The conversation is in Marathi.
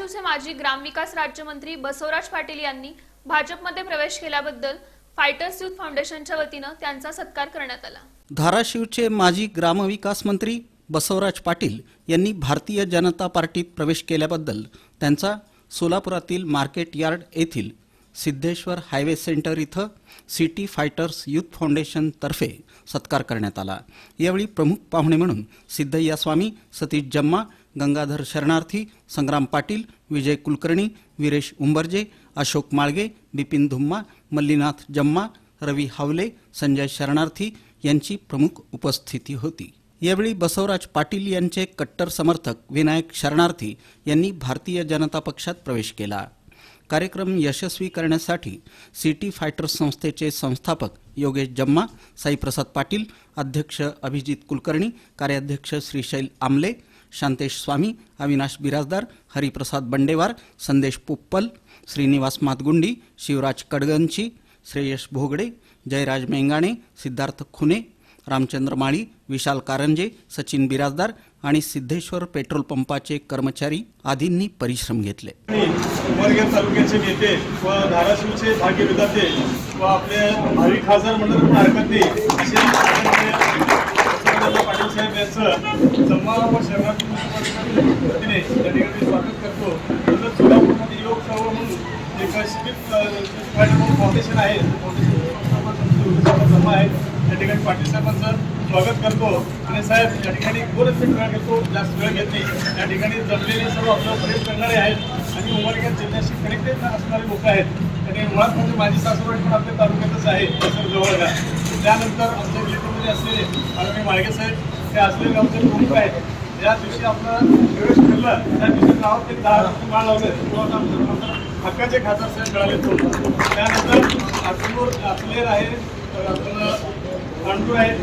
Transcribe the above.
माजी ग्रामविकास राज्यमंत्री बसवराज पाटील यांनी भाजपमध्ये प्रवेश केल्याबद्दल फायटर्स युथ फाउंडेशनच्या वतीनं त्यांचा सत्कार करण्यात आला. धाराशिवचे माजी ग्रामविकास मंत्री बसवराज पाटील यांनी भारतीय जनता पार्टीत प्रवेश केल्याबद्दल त्यांचा सोलापुरातील मार्केट यार्ड येथील सिद्धेश्वर हायवे सेंटर इथं सिटी फायटर्स युथ फाउंडेशनतर्फे सत्कार करण्यात आला. यावेळी प्रमुख पाहुणे म्हणून सिद्धय्या स्वामी सतीश जम्मा गंगाधर शरणार्थी संग्राम पाटील विजय कुलकर्णी वीरेश उंबरजे अशोक माळगे बिपिन धुम्मा मल्लीनाथ जम्मा रवी हावले संजय शरणार्थी यांची प्रमुख उपस्थिती होती. यावेळी बसवराज पाटील यांचे कट्टर समर्थक विनायक शरणार्थी यांनी भारतीय जनता पक्षात प्रवेश केला. कार्यक्रम यशस्वी करण्यासाठी सिटी फायटर्स संस्थेचे संस्थापक योगेश जम्मा साईप्रसाद पाटील अध्यक्ष अभिजित कुलकर्णी कार्याध्यक्ष श्रीशैल आमले शांतेश स्वामी अविनाश बिराजदार हरिप्रसाद बंडेवार संदेश पुप्पल श्रीनिवास मातगुंडी शिवराज कडगंची श्रेयश भोगडे जयराज मेंगाणे सिद्धार्थ खुने रामचंद्र माळी विशाल कारंजे सचिन बिराजदार आणि सिद्धेश्वर पेट्रोल पंपाचे कर्मचारी आदींनी परिश्रम घेतले. उमरखेड तालुक्याचे नेते व धाराशिवचे भाग्यविधाते व आपले भावी खासदार म्हणलं हरकत नाही पाटील साहेब यांचं जम्मा व शहरात वतीने या ठिकाणी स्वागत करतो तसंच सोलापूरमध्ये योग सर्व म्हणून एक फाउंडेशन आहे फाउंडेशन आहे त्या ठिकाणी पाटील साहेबांचं स्वागत करतो. आणि साहेब या ठिकाणी बोलच वेळ घेतो जास्त वेळ घेत नाही. या ठिकाणी जमलेले सर्व आपलं प्रेम करणारे आहेत. आणि उमरखेड जिल्ह्याशी कनेक्टेड असणारे लोक आहेत. आणि मुळात म्हणजे माझी सासूबाई पण आपल्या तालुक्यातच आहे सर जवळगा त्यानंतर आमच्या रिलेटिव्हमध्ये असलेले आरोग्य माळगे साहेब हे असलेले आमचे प्रमुख आहेत. ज्या दिवशी आपलं प्रवेश केला त्या दिवशी गावात एक दहा रुपये माळ लावले हक्काचे खासदार साहेब मिळाले त्यानंतर अकलूर अकलेर आहे तर आपलं पांडूर आहे.